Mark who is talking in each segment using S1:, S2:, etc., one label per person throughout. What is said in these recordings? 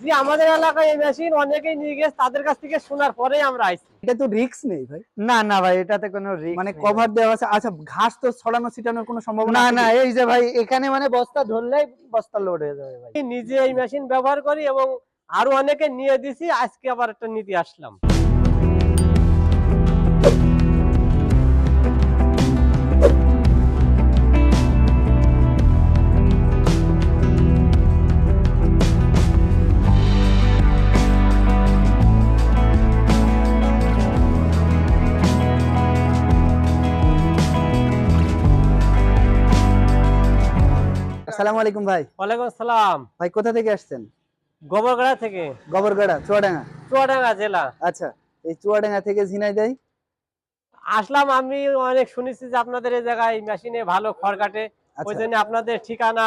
S1: জি আমাদের এলাকায় এই মেশিন অনেকেই নিয়ে গেছে তাদের কাছ থেকে শোনার পরেই আমরা আইছি।
S2: এটা তো রিস্ক নেই ভাই।
S3: না না ভাই এটাতে কোনো রিস্ক
S2: মানে কভার দেওয়া আছে। আচ্ছা ঘাস তো ছড়ানো ছিটানোর কোনো সম্ভাবনা
S3: না না এই যে ভাই এখানে মানে বস্তা ধরলেই বস্তা লোড হয়ে যাবে ভাই।
S1: নিজে এই মেশিন ব্যবহার করি এবং আরও অনেকে নিয়ে দিছি আজকে আবার একটা নীতি আসলাম।
S2: আসসালামু আলাইকুম ভাই।
S1: ওয়ালাইকুম আসসালাম।
S2: ভাই কোথা থেকে আসছেন?
S1: গোবরগড়া থেকে।
S2: গবরগাড়া চুয়াডাঙ্গা?
S1: চুয়াডাঙ্গা জেলা।
S2: আচ্ছা এই চুয়াডাঙ্গা থেকে ঝিনাইদহ?
S1: আসলাম আমি অনেক শুনেছি যে আপনাদের এই জায়গায় মেশিনে ভালো খড় কাটে। ওই
S2: আচ্ছা
S1: জন্য আপনাদের ঠিকানা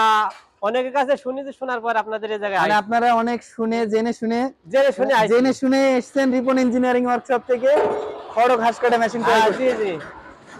S1: অনেকের কাছে শুনেছি শোনার পর আপনাদের এই জায়গায়
S2: মানে আপনারা অনেক শুনে জেনে শুনে
S1: জেনে শুনে
S2: জেনে শুনে এসেছেন রিপন ইঞ্জিনিয়ারিং ওয়ার্কশপ থেকে খড় ঘাস কাটা মেশিন
S1: হ্যাঁ, জি জি।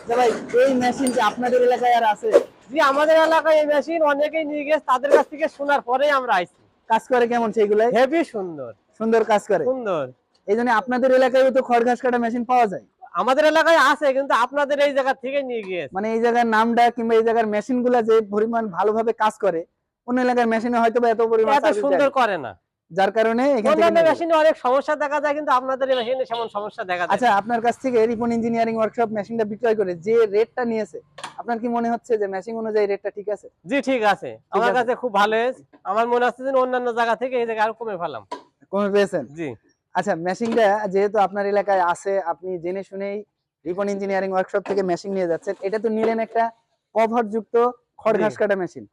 S2: ভাই এই মেশিন যে আপনাদের এলাকায় আর আছে
S1: জি আমাদের এলাকায় এই মেশিন অনেকেই নিয়ে গেছে তাদের কাছ থেকে শোনার পরেই আমরা আইছি।
S2: কাজ করে কেমন সেইগুলাই
S1: হেভি সুন্দর।
S2: সুন্দর কাজ করে?
S1: সুন্দর।
S2: এই জন্য আপনাদের এলাকায় তো খড় ঘাস কাটা মেশিন পাওয়া যায়।
S1: আমাদের এলাকায় আছে কিন্তু আপনাদের এই জায়গা থেকে নিয়ে গিয়েছে।
S2: মানে এই জায়গার নামটা কিংবা এই জায়গার মেশিনগুলা যে পরিমাণ ভালোভাবে কাজ করে অন্য এলাকার মেশিনে হয়তো এত পরিমাণ
S1: এত সুন্দর করে না।
S2: যার কারণে
S1: অন্যান্য মেশিনে অনেক সমস্যা দেখা যায় কিন্তু আপনাদের মেশিনে সেমন সমস্যা দেখা যায়।
S2: আচ্ছা আপনার কাছ থেকে রিপন ইঞ্জিনিয়ারিং ওয়ার্কশপ মেশিনটা বিক্রয় করে যে রেটটা নিয়েছে আপনার কি মনে হচ্ছে যে মেশিন অনুযায়ী রেটটা ঠিক আছে?
S1: জি ঠিক আছে। আমার কাছে খুব ভালো হয়েছে। আমার মনে হচ্ছে যে অন্যান্য জায়গা থেকে এই জায়গায় আরও কমে ফেলাম।
S2: কমে পেয়েছেন?
S1: জি।
S2: আচ্ছা মেশিনটা যেহেতু আপনার এলাকায় আছে আপনি জেনে শুনেই রিপন ইঞ্জিনিয়ারিং ওয়ার্কশপ থেকে মেশিন নিয়ে যাচ্ছেন। এটা তো নিলেন একটা কভার যুক্ত খড় ঘাস কাটা মেশিন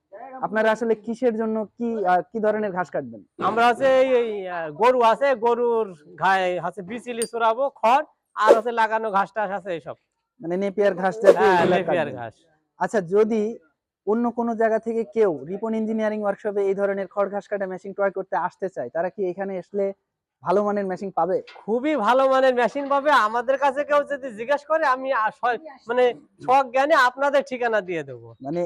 S2: আপনারা আসলে কিসের জন্য কি কি ধরনের ঘাস কাটবেন?
S1: আমরা আছে এই গরু আছে গরুর ঘায়ে আছে বিচিলি ছড়াবো খড় আর আছে লাগানো ঘাস টাস আছে এইসব।
S2: মানে নেপিয়ার ঘাস
S1: হ্যাঁ
S2: এগুলা
S1: ঘাস।
S2: আচ্ছা যদি অন্য কোনো জায়গা থেকে কেউ রিপন ইঞ্জিনিয়ারিং ওয়ার্কশপে এই ধরনের খড় ঘাস কাটা মেশিন ক্রয় করতে আসতে চায় তারা কি এখানে আসলে ভালো মানের মেশিন পাবে?
S1: খুবই ভালো মানের মেশিন পাবে। আমাদের কাছে কেউ যদি জিজ্ঞেস করে আমি মানে সব জ্ঞানে আপনাদের ঠিকানা দিয়ে দেবো।
S2: মানে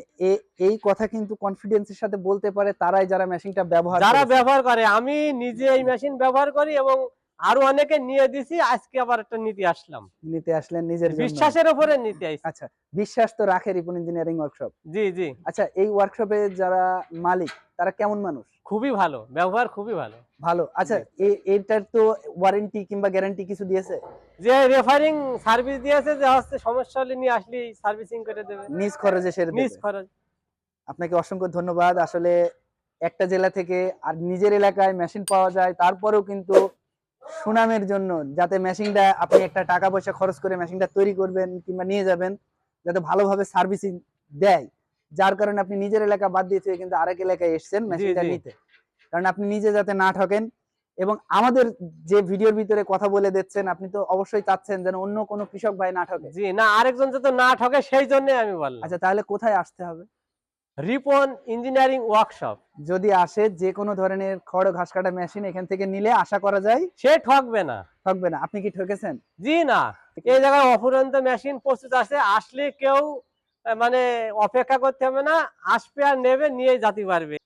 S2: এই কথা কিন্তু কনফিডেন্সের সাথে বলতে পারে তারাই যারা মেশিনটা ব্যবহার
S1: যারা ব্যবহার করে আমি নিজে এই মেশিন ব্যবহার করি এবং আরও অনেকে নিয়ে দিছি আজকে আবার একটা নীতি আসলাম।
S2: নিতে আসলেন নিজের
S1: বিশ্বাসের উপরে নিতে আইছি।
S2: আচ্ছা বিশ্বাস তো রাখে রিপন ইঞ্জিনিয়ারিং ওয়ার্কশপ
S1: জি জি।
S2: আচ্ছা এই ওয়ার্কশপে যারা মালিক তারা কেমন মানুষ?
S1: খুবই ভালো ব্যবহার খুবই ভালো।
S2: ভালো। আচ্ছা এটার তো ওয়ারেন্টি কিংবা গ্যারান্টি কিছু দিয়েছে?
S1: যে রেফারিং সার্ভিস দিয়েছে যে হচ্ছে সমস্যা হলে নিয়ে আসলি সার্ভিসিং করে দেবে।
S2: নিজ খরচে সেরে
S1: নিজ খরচ।
S2: আপনাকে অসংখ্য ধন্যবাদ। আসলে একটা জেলা থেকে আর নিজের এলাকায় মেশিন পাওয়া যায় তারপরেও কিন্তু সুনামের জন্য যাতে মেশিনটা আপনি একটা টাকা পয়সা খরচ করে মেশিনটা তৈরি করবেন কিংবা নিয়ে যাবেন যাতে ভালোভাবে সার্ভিসিং দেয়। যার কারণে আপনি নিজের এলাকা বাদ দিয়ে থেকে কিন্তু আরেক এলাকায় এসেছেন মেশিনটা। নিতে। কারণ আপনি নিজে যাতে না ঠকেন এবং আমাদের যে ভিডিওর ভিতরে কথা বলে দিচ্ছেন আপনি তো অবশ্যই চাচ্ছেন যেন অন্য কোনো কৃষক ভাই না ঠকে।
S1: জি না আরেকজন যাতে না ঠকে সেই জন্য আমি বললাম।
S2: আচ্ছা তাহলে কোথায় আসতে হবে?
S1: Ripon engineering workshop.
S2: যদি আসে যে কোনো ধরনের খড় ঘাস কাটা মেশিন এখান থেকে নিলে আশা করা যায়?
S1: সে ঠকবে না।
S2: ঠকবে না। আপনি কি ঠকেছেন?
S1: জি না। এই জায়গায় অফুরন্ত মেশিন প্রস্তুত আছে। আসলে কেউ মানে অপেক্ষা করতে হবে না আসবে আর নেবে নিয়ে যেতে পারবে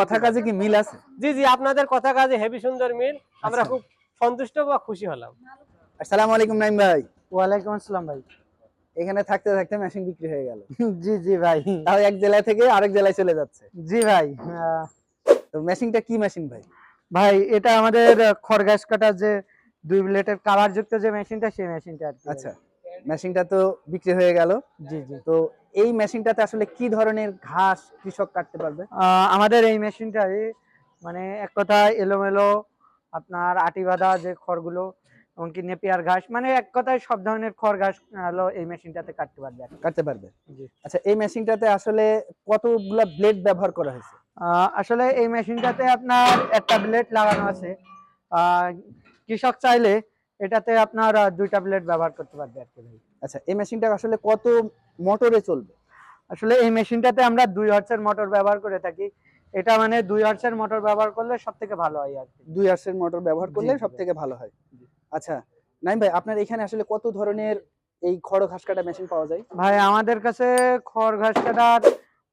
S2: কথা কাজে কি মিল আছে?
S1: জি জি আপনাদের কথা কাজে হেভি সুন্দর মিল। আমরা
S2: আচ্ছা।
S1: খুব সন্তুষ্ট বা খুশি হলাম।
S2: আসসালামু আলাইকুম নাইম ভাই।
S3: ওয়ালাইকুম আসসালাম ভাই।
S2: এখানে থাকতে থাকতে মেশিন বিক্রি হয়ে গেল।
S3: জি জি ভাই।
S2: তাও এক জেলা থেকে আরেক জেলায় চলে যাচ্ছে।
S3: জি ভাই আহ,
S2: তো মেশিনটা কি মেশিন ভাই?
S3: ভাই এটা আমাদের খড়গাছ কাটার যে দুই ব্লেডের কাভার যুক্ত যে মেশিনটা সেই মেশিনটা
S2: আচ্ছা। মেশিনটা তো বিক্রি হয়ে গেল।
S3: জি জি।
S2: তো এই মেশিনটাতে আসলে কি ধরনের ঘাস কৃষক কাটতে পারবে?
S3: আমাদের এই মেশিনটাই মানে এক কথায় এলোমেলো আপনার আটি বাঁধা যে খড়গুলো এমনকি নেপিয়ার ঘাস মানে এক কথায় সব ধরনের খড় ঘাস হলো এই মেশিনটাতে কাটতে পারবে
S2: কাটতে পারবে। আচ্ছা এই মেশিনটাতে আসলে কতগুলা ব্লেড ব্যবহার করা হয়েছে?
S3: আসলে এই মেশিনটাতে আপনার একটা ব্লেড লাগানো আছে। কৃষক চাইলে এটাতে আপনার আহ, দুইটা ব্লেড ব্যবহার করতে পারবে আর কি ভাই।
S2: আচ্ছা এই মেশিনটা আসলে কত মোটরে চলবে?
S3: আসলে এই মেশিনটাতে আমরা দুই হর্সের মোটর ব্যবহার করে থাকি। এটা মানে দুই হর্সের মোটর ব্যবহার করলে সব থেকে ভালো হয় আর কি।
S2: দুই আর্সের মোটর ব্যবহার করলে সব থেকে ভালো হয়। আচ্ছা নাইম ভাই আপনার এখানে আসলে কত ধরনের এই খড় ঘাস কাটা মেশিন পাওয়া যায়?
S3: ভাই আমাদের কাছে খড় ঘাস কাটার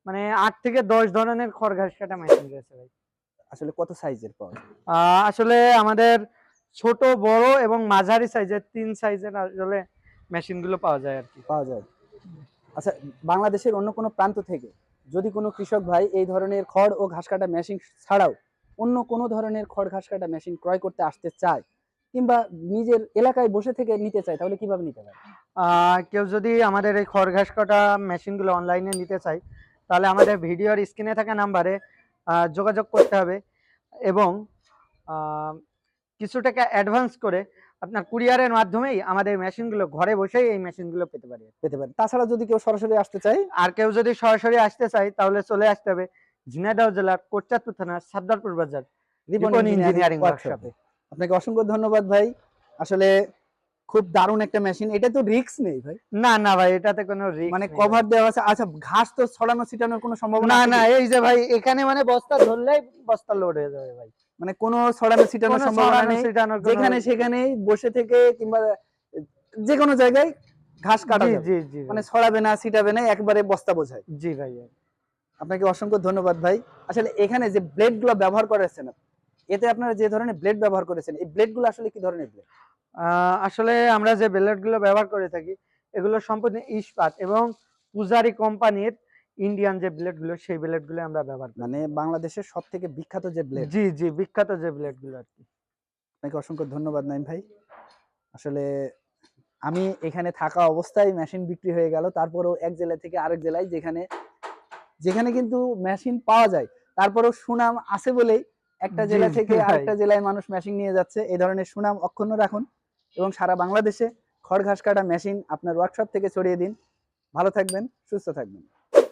S3: মানে আট থেকে দশ ধরনের খড় ঘাস কাটা মেশিন রয়েছে ভাই।
S2: আসলে কত সাইজের পাওয়া
S3: আসলে আমাদের ছোট বড় এবং মাঝারি সাইজের তিন সাইজের আসলে মেশিনগুলো পাওয়া যায় আর কি।
S2: পাওয়া যায়। আচ্ছা বাংলাদেশের অন্য কোনো প্রান্ত থেকে যদি কোনো কৃষক ভাই এই ধরনের খড় ও ঘাস কাটা মেশিন ছাড়াও অন্য কোনো ধরনের খড় ঘাস কাটা মেশিন ক্রয় করতে আসতে চায় কিংবা নিজের এলাকায় বসে থেকে নিতে চায় তাহলে কীভাবে নিতে পারে?
S3: কেউ যদি আমাদের এই খড় ঘাস কাটা মেশিনগুলো অনলাইনে নিতে চায় তাহলে আমাদের ভিডিওর স্ক্রিনে থাকা নাম্বারে যোগাযোগ করতে হবে এবং কিছু টাকা অ্যাডভান্স করে আপনার কুরিয়ারের মাধ্যমেই আমাদের মেশিনগুলো ঘরে বসেই এই মেশিনগুলো পেতে পারি।
S2: পেতে পারে। তাছাড়া যদি কেউ সরাসরি আসতে চায়?
S3: আর কেউ যদি সরাসরি আসতে চায় তাহলে চলে আসতে হবে ঝিনাইদহ জেলার কোটচাঁদপুর থানার সাদ্দারপুর বাজার
S2: রিপন ইঞ্জিনিয়ারিং ওয়ার্কশপে আপনাকে অসংখ্য ধন্যবাদ ভাই। আসলে খুব দারুণ একটা মেশিন এটা তো রিস্ক নেই ভাই।
S3: না না ভাই এটাতে কোনো রিস্ক
S2: মানে কভার দেওয়া আছে। আচ্ছা ঘাস তো ছড়ানো ছিটানোর কোনো সম্ভাবনা
S3: না না এই যে ভাই এখানে মানে বস্তা ধরলেই বস্তা লোড হয়ে যাবে ভাই।
S2: মানে কোনো ছড়ানো ছিটানোর
S3: কোনো
S2: সম্ভাবনা নেই। যেখানে সেখানেই বসে থেকে কিংবা যে কোনো জায়গায় ঘাস কাটা মানে ছড়াবে না ছিটাবে না একবারে বস্তা বোঝায়।
S3: জি ভাই
S2: আপনাকে অসংখ্য ধন্যবাদ ভাই। আসলে এখানে যে ব্লেডগুলো ব্যবহার করেছেন এতে আপনারা যে ধরনের ব্লেড ব্যবহার করেছেন এই ব্লেডগুলো আসলে কি ধরনের ব্লেড?
S3: আহ, আসলে আমরা যে ব্লেডগুলো ব্যবহার করে থাকি এগুলো সম্পূর্ণ ইস্পাত এবং পূজারি কোম্পানির ইন্ডিয়ান যে ব্লেডগুলো সেই ব্লেডগুলো আমরা ব্যবহার করি।
S2: মানে বাংলাদেশের সব থেকে বিখ্যাত যে ব্লেড
S3: জি জি বিখ্যাত যে ব্লেডগুলো আর কি।
S2: আপনাকে অসংখ্য ধন্যবাদ নাইম ভাই। আসলে আমি এখানে থাকা অবস্থায় মেশিন বিক্রি হয়ে গেল তারপরেও এক জেলা থেকে আরেক জেলায় যেখানে যেখানে কিন্তু মেশিন পাওয়া যায়। তারপরেও সুনাম আছে বলেই একটা জেলা থেকে আরেকটা জেলায় মানুষ মেশিন নিয়ে যাচ্ছে। এই ধরনের সুনাম অক্ষুণ্ণ রাখুন এবং সারা বাংলাদেশে খড় ঘাস কাটা মেশিন আপনার ওয়ার্কশপ থেকে ছড়িয়ে দিন। ভালো থাকবেন সুস্থ থাকবেন।